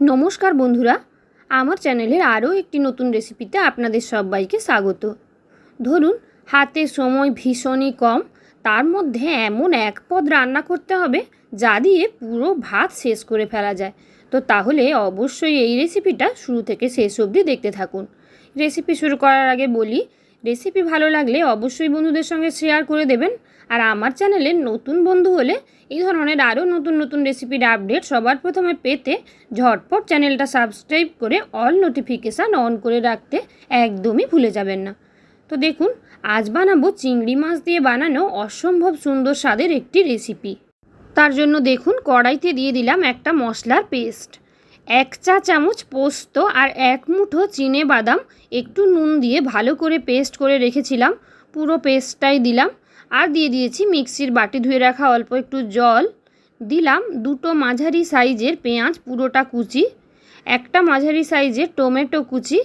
নমস্কার বন্ধুরা, আমার চ্যানেলের আরও একটি নতুন রেসিপিতে আপনাদের সবাইকে স্বাগত। ধরুন, হাতে সময় ভীষণই কম, তার মধ্যে এমন এক পদ রান্না করতে হবে যা দিয়ে পুরো ভাত শেষ করে ফেলা যায়। তো তাহলে অবশ্যই এই রেসিপিটা শুরু থেকে শেষ অবধি দেখতে থাকুন। রেসিপি শুরু করার আগে বলি রেসিপি ভালো লাগলে অবশ্যই বন্ধুদের সঙ্গে শেয়ার করে দেবেন। আর আমার চ্যানেলের নতুন বন্ধু হলে এই ধরনের আরও নতুন নতুন রেসিপির আপডেট সবার প্রথমে পেতে ঝটপট চ্যানেলটা সাবস্ক্রাইব করে অল নোটিফিকেশান অন করে রাখতে একদমই ভুলে যাবেন না। তো দেখুন, আজ বানাবো চিংড়ি মাছ দিয়ে বানানো অসম্ভব সুন্দর স্বাদের একটি রেসিপি। তার জন্য দেখুন, কড়াইতে দিয়ে দিলাম একটা মশলার পেস্ট। এক চা চামচ পোস্ত আর এক মুঠো চিনে বাদাম, একটু নুন দিয়ে ভালো করে পেস্ট করে রেখেছিলাম, পুরো পেস্টটাই দিলাম। আর দিয়ে দিয়েছি মিক্সির বাটি ধুয়ে রাখা অল্প একটু জল। দিলাম দুটো মাঝারি সাইজের পেঁয়াজ, পুরোটা কুচি, একটা মাঝারি সাইজের টমেটো কুচি।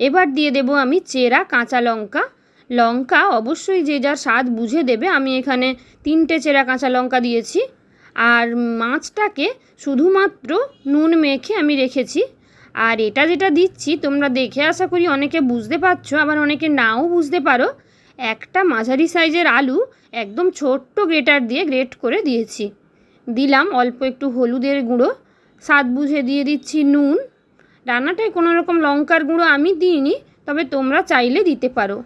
এবার দিয়ে দেব আমি চেরা কাঁচা লঙ্কা। লঙ্কা অবশ্যই যে যার স্বাদ বুঝে দেবে। আমি এখানে তিনটে চেরা কাঁচা লঙ্কা দিয়েছি। আর মাছটাকে শুধুমাত্র নুন মেখে আমি রেখেছি। আর এটা যেটা দিচ্ছি, তোমরা দেখে আশা করি অনেকে বুঝতে পারছ, আবার অনেকে নাও বুঝতে পারো, একটা মাঝারি সাইজের আলু একদম ছোট্ট গ্রেটার দিয়ে গ্রেট করে দিয়েছি। দিলাম অল্প একটু হলুদের গুঁড়ো, স্বাদ বুঝে দিয়ে দিচ্ছি নুন। রান্নাটায় কোনো রকম লঙ্কার গুঁড়ো আমি দিইনি, তবে তোমরা চাইলে দিতে পারো।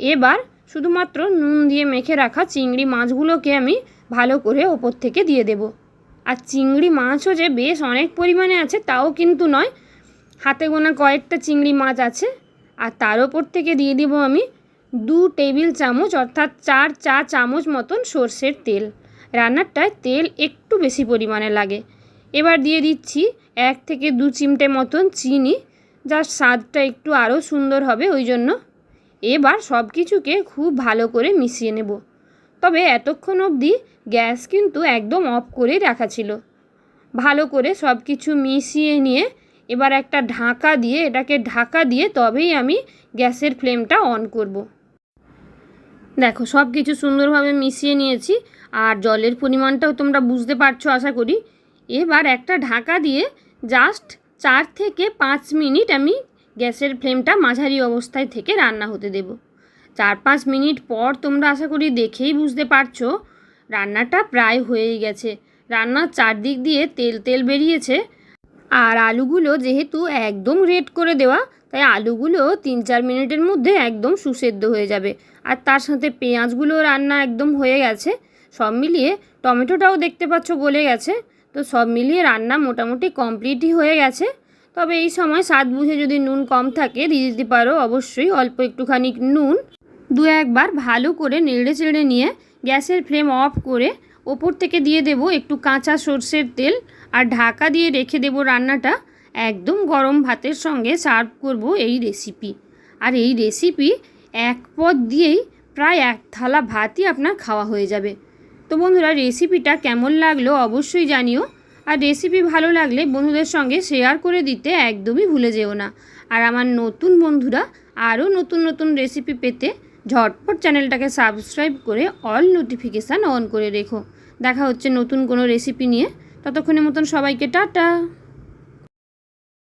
এবার শুধুমাত্র নুন দিয়ে মেখে রাখা চিংড়ি মাছগুলোকে আমি ভালো করে ওপর থেকে দিয়ে দেব। আর চিংড়ি মাছও যে বেশ অনেক পরিমাণে আছে, তাও কিন্তু নয়। হাতে গোনা কয়েকটা চিংড়ি মাছ আছে, আর তার ওপর থেকে দিয়ে দিব আমি দু টেবিল চামচ, অর্থাৎ চার চা চামচ মতন সর্ষের তেল। রান্নারটায় তেল একটু বেশি পরিমাণে লাগে। এবার দিয়ে দিচ্ছি এক থেকে দু চিমটে মতন চিনি, যার স্বাদটা একটু আরও সুন্দর হবে, ওই জন্য। এবার সব কিছুকে খুব ভালো করে মিশিয়ে নেব। তবে এতক্ষণ অবধি গ্যাস কিন্তু একদম অফ করেই রাখা ছিল। ভালো করে সব কিছু মিশিয়ে নিয়ে এবার একটা ঢাকা দিয়ে, এটাকে ঢাকা দিয়ে তবেই আমি গ্যাসের ফ্লেমটা অন করব। দেখো সব কিছু সুন্দরভাবে মিশিয়ে নিয়েছি আর জলের পরিমাণটাও তোমরা বুঝতে পারছ, আশা করি। এবার একটা ঢাকা দিয়ে জাস্ট চার থেকে পাঁচ মিনিট আমি গ্যাসের ফ্লেমটা মাঝারি অবস্থায় থেকে রান্না হতে দেব। চার পাঁচ মিনিট পর তোমরা আশা করি দেখেই বুঝতে পারছ, রান্নাটা প্রায় হয়েই গেছে। রান্নার চারদিক দিয়ে তেল তেল বেরিয়েছে আর আলুগুলো যেহেতু একদম রেড করে দেওয়া, তাই আলুগুলো তিন চার মিনিটের মধ্যে একদম সুসেদ্ধ হয়ে যাবে। আর তার সাথে পেঁয়াজগুলো রান্না একদম হয়ে গেছে। সব মিলিয়ে টমেটোটাও দেখতে পাচ্ছ গলে গেছে। তো সব মিলিয়ে রান্না মোটামুটি কমপ্লিটই হয়ে গেছে। তবে এই সময় স্বাদ বুঝে যদি নুন কম থাকে, দিয়ে দিতে পারো অবশ্যই অল্প একটুখানি নুন। দু একবার ভালো করে নেড়ে চেড়ে নিয়ে গ্যাসের ফ্লেম অফ করে ওপর থেকে দিয়ে দেব একটু কাঁচা সর্ষের তেল আর ঢাকা দিয়ে রেখে দেব রান্নাটা। একদম গরম ভাতের সঙ্গে সার্ভ করব এই রেসিপি আর এই রেসিপি এক পদ দিয়েই প্রায় এক থালা ভাতই আপনার খাওয়া হয়ে যাবে। তো বন্ধুরা রেসিপিটা কেমন লাগল অবশ্যই জানিও। আর রেসিপি ভালো লাগলে বন্ধুদের সঙ্গে শেয়ার করে দিতে একদমই ভুলে যেও না। আর আমার নতুন বন্ধুরা আরও নতুন নতুন রেসিপি পেতে ঝটপট চ্যানেলটাকে সাবস্ক্রাইব করে অল নোটিফিকেশান অন করে রেখো। দেখা হচ্ছে নতুন কোনো রেসিপি নিয়ে। ততক্ষণের মতন সবাইকে টাটা।